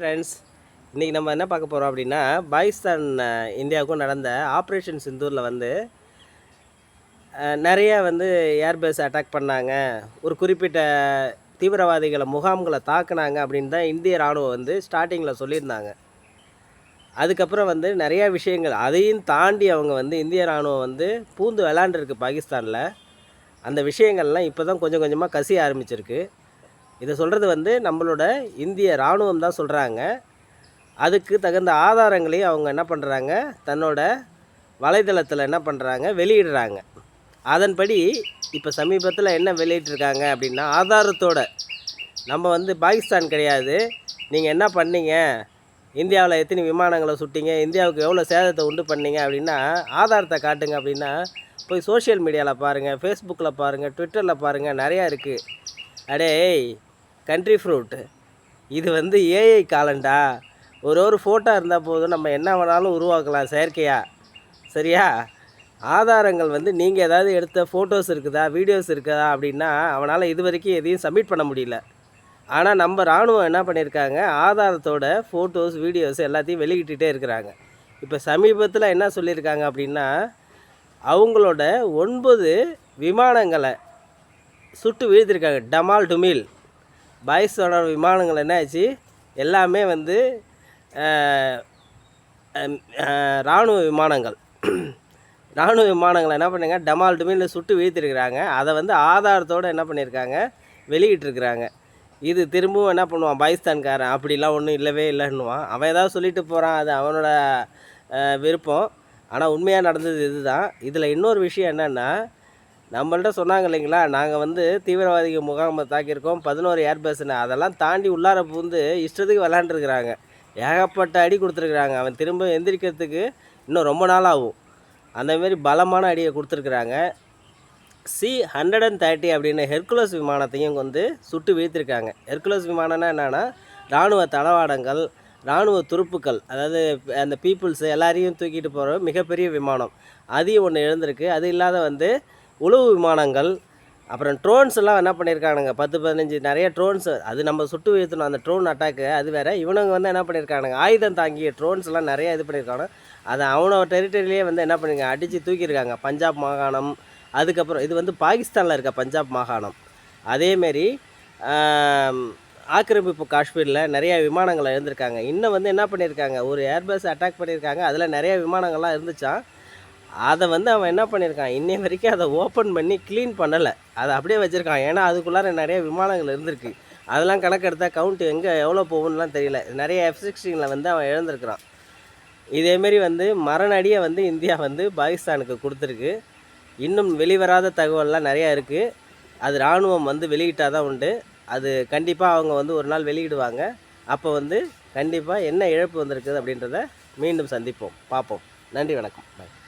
Friends இன்றைக்கி நம்ம என்ன பார்க்க போகிறோம் அப்படின்னா பாகிஸ்தான் இந்தியாவுக்கும் நடந்த ஆப்ரேஷன் சிந்தூரில் வந்து நிறைய வந்து ஏர்பேஸ் அட்டாக் பண்ணாங்க. ஒரு குறிப்பிட்ட தீவிரவாதிகளை முகாம்களை தாக்குனாங்க அப்படின்னு தான் இந்திய ராணுவம் வந்து ஸ்டார்டிங்கில் சொல்லியிருந்தாங்க. அதுக்கப்புறம் வந்து நிறையா விஷயங்கள் அதையும் தாண்டி அவங்க வந்து இந்திய ராணுவம் வந்து பூந்து விளாண்டுருக்கு பாகிஸ்தானில். அந்த விஷயங்கள்லாம் இப்போ தான் கொஞ்சம் கொஞ்சமாக கசிய ஆரம்பிச்சிருக்கு. இதை சொல்கிறது வந்து நம்மளோட இந்திய இராணுவம் தான் சொல்கிறாங்க அதுக்கு தகுந்த ஆதாரங்களையும் அவங்க என்ன பண்ணுறாங்க தன்னோட வலைதளத்தில் என்ன பண்ணுறாங்க வெளியிடுறாங்க. அதன்படி இப்போ சமீபத்தில் என்ன வெளியிட்டிருக்காங்க அப்படின்னா ஆதாரத்தோட நம்ம வந்து பாகிஸ்தான் கிடையாது. நீங்கள் என்ன பண்ணீங்க? இந்தியாவில் எத்தனை விமானங்களை சுட்டிங்க? இந்தியாவுக்கு எவ்வளோ சேதத்தை உண்டு பண்ணீங்க அப்படின்னா ஆதாரத்தை காட்டுங்க அப்படின்னா போய் சோஷியல் மீடியாவில் பாருங்கள் ஃபேஸ்புக்கில் பாருங்கள் ட்விட்டரில் பாருங்கள் நிறையா இருக்குது அடேய் கண்ட்ரி ஃப்ரூட்டு இது வந்து ஏஐ காலண்டா ஒரு ஒரு ஃபோட்டோ இருந்தால் போதும் நம்ம என்ன வேணாலும் உருவாக்கலாம் செயற்கையாக சரியா? ஆதாரங்கள் வந்து நீங்கள் ஏதாவது எடுத்த ஃபோட்டோஸ் இருக்குதா வீடியோஸ் இருக்குதா அப்படின்னா அவனால் இது வரைக்கும் எதையும் சப்மிட் பண்ண முடியல. ஆனால் நம்ம இராணுவம் என்ன பண்ணியிருக்காங்க ஆதாரத்தோட ஃபோட்டோஸ் வீடியோஸ் எல்லாத்தையும் வெளியிட்டுட்டே இருக்கிறாங்க. இப்போ சமீபத்தில் என்ன சொல்லியிருக்காங்க அப்படின்னா அவங்களோட ஒன்பது விமானங்களை சுட்டு வீழ்த்திருக்காங்க. டமால் டுமில் பாய்ஸோட விமானங்கள் என்னாச்சு? எல்லாமே வந்து இராணுவ விமானங்கள். இராணுவ விமானங்களை என்ன பண்ணுங்க? டமால் டுமில் சுட்டு வீழ்த்திருக்கிறாங்க. அதை வந்து ஆதாரத்தோடு என்ன பண்ணியிருக்காங்க? வெளியிட்டிருக்கிறாங்க. இது திரும்பவும் என்ன பண்ணுவான்? பாகிஸ்தான்காரன். அப்படிலாம் ஒன்றும் இல்லவே இல்லைன்னுவான். அவன் ஏதாவது சொல்லிட்டு போகிறான் அது அவனோட விருப்பம். ஆனால் உண்மையாக நடந்தது இதுதான். இதில் இன்னொரு விஷயம் என்னென்னா நம்மள்ட்ட சொன்னாங்க இல்லைங்களா நாங்கள் வந்து தீவிரவாதிகள் முகாமை தாக்கியிருக்கோம் பதினோரு ஏர்பேஸ்னு. அதெல்லாம் தாண்டி உள்ளார பூந்து இஷ்டத்துக்கு விளாண்டுருக்குறாங்க ஏகப்பட்ட அடி கொடுத்துருக்குறாங்க. அவன் திரும்ப எந்திரிக்கிறதுக்கு இன்னும் ரொம்ப நாள் ஆகும். அந்தமாரி பலமான அடியை கொடுத்துருக்குறாங்க. சி ஹண்ட்ரட் அண்ட் தேர்ட்டி அப்படின்னு ஹெர்குலஸ் விமானத்தையும் வந்து சுட்டு வீழ்த்திருக்காங்க. ஹெர்குலஸ் விமானம்னா என்னென்னா இராணுவ தளவாடங்கள் இராணுவ துருப்புக்கள் அதாவது அந்த பீப்புள்ஸ் எல்லாரையும் தூக்கிட்டு போகிற மிகப்பெரிய விமானம். அதையும் ஒன்று எழுந்திருக்கு. அது இல்லாத வந்து உளவு விமானங்கள் அப்புறம் ட்ரோன்ஸ் எல்லாம் என்ன பண்ணியிருக்கானுங்க பத்து பதினஞ்சு நிறைய ட்ரோன்ஸ் அது நம்ம சுட்டு வீழ்த்தணும். அந்த ட்ரோன் அட்டாக்கு அது வேறு. இவனுங்க வந்து என்ன பண்ணியிருக்கானுங்க ஆயுதம் தாங்கிய ட்ரோன்ஸ் எல்லாம் நிறைய இது பண்ணியிருக்கானு அதை அவனோட டெரிட்டரியிலே வந்து என்ன பண்ணிருக்காங்க? அடித்து தூக்கியிருக்காங்க. பஞ்சாப் மாகாணம் அதுக்கப்புறம் இது வந்து பாகிஸ்தானில் இருக்க பஞ்சாப் மாகாணம். அதேமாரி ஆக்கிரமிப்பு காஷ்மீரில் நிறைய விமானங்கள் இருந்திருக்காங்க இன்னும் வந்து என்ன பண்ணியிருக்காங்க ஒரு ஏர்பஸ் அட்டாக் பண்ணியிருக்காங்க அதில் நிறைய விமானங்கள்லாம் இருந்துச்சான் அதை வந்து அவன் என்ன பண்ணியிருக்கான் இன்னை வரைக்கும் அதை ஓப்பன் பண்ணி க்ளீன் பண்ணலை. அதை அப்படியே வச்சுருக்கான். ஏன்னா அதுக்குள்ளார நிறைய விமானங்கள் இருந்திருக்கு. அதெல்லாம் கணக்கெடுத்தால் கவுண்ட் எங்கே எவ்வளோ போகும்லாம் தெரியல. நிறைய எஃப் சிக்ஸ்டீனில் வந்து அவன் இழந்திருக்கிறான் இதேமாரி வந்து மரணடியை வந்து இந்தியா வந்து பாகிஸ்தானுக்கு கொடுத்துருக்கு. இன்னும் வெளிவராத தகவல்லாம் நிறையா இருக்குது அது இராணுவம் வந்து வெளியிட்டால் தான் உண்டு. அது கண்டிப்பாக அவங்க வந்து ஒரு நாள் வெளியிடுவாங்க. அப்போ வந்து கண்டிப்பாக என்ன இழப்பு வந்திருக்குது அப்படின்றத மீண்டும் சந்திப்போம். பார்ப்போம். நன்றி வணக்கம். பாய்